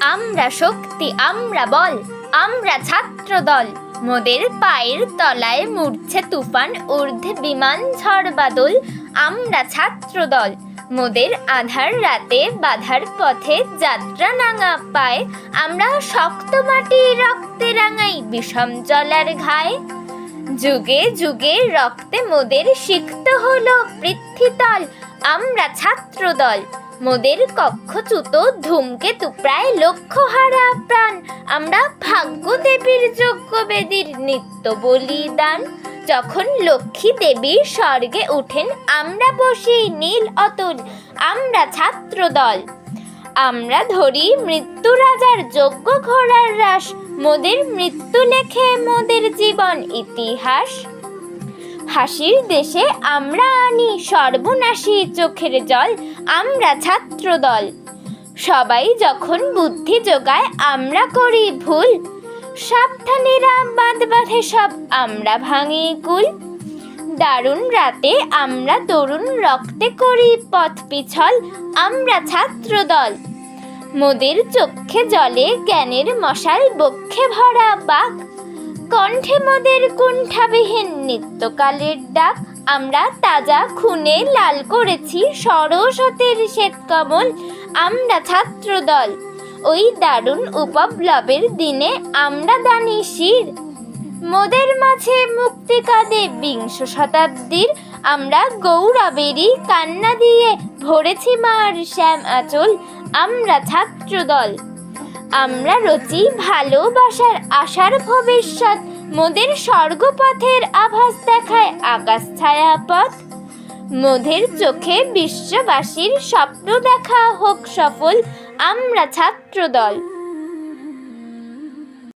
আমরা শক্তি, আমরা বল, আমরা ছাত্র দল মোদের পায়ের তলায় মুড়ছে তুফান, ঊর্ধ্বে বিমান ঝড় বাদল আমরা ছাত্র দল মোদের আধার রাতে বাধার পথে যাত্রা নাঙা পায়। আমরা শক্ত মাটি রক্তে রাঙাই বিষম জলার ঘায়। যুগে যুগে রক্তে মোদের সিক্ত হলো পৃথ্বীতল আমরা ছাত্র দল মোদের কক্ষচ্যুত ধূমকেতু প্রায় লক্ষ হারা প্রাণ। আমরা ভাগ্য দেবীর যোগ্য বেদীর নিত্য বলিদান। যখন লক্ষ্মী দেবী স্বর্গে উঠেন, আমরা বসি নীল অতুল, আমরা ছাত্র দল আমরা ধরি মৃত্যু রাজার যোগ্য ঘোড়ার রাস, মোদের মৃত্যু লেখে মোদের জীবন ইতিহাস। হাসির দেশে আমরা আনি সর্বনাশী চোখের জল আমরা ছাত্র দল সবাই যখন বুদ্ধি যোগায়, আমরা করি ভুল। সাবধানেরা বাঁধ বাঁধে সব, আমরা ভাঙি কুল। দারুণ রাতে আমরা তরুণ রক্তে করি পথ পিছল, আমরা ছাত্র দল মোদের চক্ষে জলে জ্ঞানের মশাল বক্ষে ভরা বাক কণ্ঠে মোদের কুণ্ঠাবিহীন নিত্যকালের ডাক। আমরা তাজা খুনে লাল করেছি সরস্বতের শ্বেত কমল, আমরা ছাত্র দল ওই দারুণ উপপ্লবের দিনে আমরা দানি শির। মোদের মাঝে মুক্তি কাঁদে বিংশ শতাব্দীর। আমরা গৌরবেরই কান্না দিয়ে ভরেছি মার শ্যাম আচল। আমরা ছাত্র দল আমরা রচি ভালোবাসার আশার ভবিষ্যৎ, মোদের স্বর্গপথের আভাস দেখায় আকাশ ছায়া পথ। মোদের চোখে বিশ্ববাসীর স্বপ্ন দেখা হোক সফল, আমরা ছাত্র দল